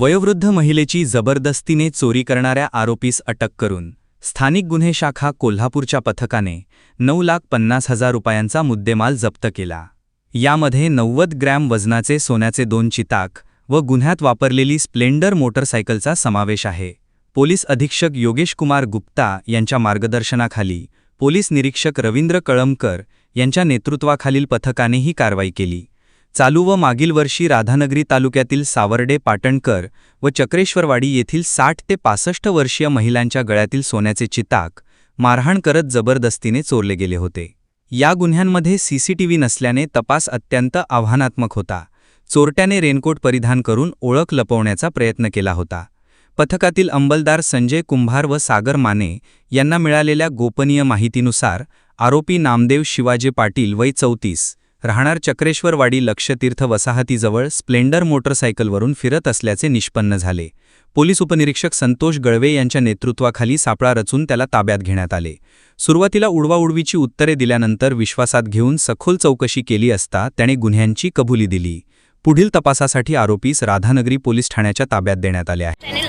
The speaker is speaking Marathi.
वयोवृद्ध महिलेची जबरदस्तीने चोरी करणाऱ्या आरोपीस अटक करून स्थानिक गुन्हे शाखा कोल्हापूरच्या पथकाने नऊ लाख पन्नास हजार रुपयांचा मुद्देमाल जप्त केला. यामध्ये नव्वद ग्रॅम वजनाचे सोन्याचे दोन चिताक व गुन्ह्यात वापरलेली स्प्लेंडर मोटरसायकलचा समावेश आहे. पोलीस अधीक्षक योगेश कुमार गुप्ता यांच्या मार्गदर्शनाखाली पोलीस निरीक्षक रवींद्र कळमकर यांच्या नेतृत्वाखालील पथकाने ही कारवाई केली. चालू व मागील वर्षी राधानगरी तालुक्यातील सावर्डे पाटणकर व चक्रेश्वरवाडी येथील साठ ते पासष्ट वर्षीय महिलांच्या गळ्यातील सोन्याचे चिताक मारहाण करत जबरदस्तीने चोरले गेले होते. या गुन्ह्यांमध्ये सीसीटीव्ही नसल्याने तपास अत्यंत आव्हानात्मक होता. चोरट्याने रेनकोट परिधान करून ओळख लपवण्याचा प्रयत्न केला होता. पथकातील अंमलदार संजय कुंभार व सागर माने यांना मिळालेल्या गोपनीय माहितीनुसार आरोपी नामदेव शिवाजी पाटील वय चौतीस राहणार चक्रेश्वरवाडी लक्षतीर्थ वसाहतीजवळ स्प्लेंडर मोटरसायकलवरून फिरत असल्याचे निष्पन्न झाले. पोलीस उपनिरीक्षक संतोष गळवे यांच्या नेतृत्वाखाली सापळा रचून त्याला ताब्यात घेण्यात आले. सुरुवातीला उडवाउडवीची उत्तरे दिल्यानंतर विश्वासात घेऊन सखोल चौकशी केली असता त्याने गुन्ह्यांची कबुली दिली. पुढील तपासासाठी आरोपीस राधानगरी पोलीस ठाण्याच्या ताब्यात देण्यात आले आहे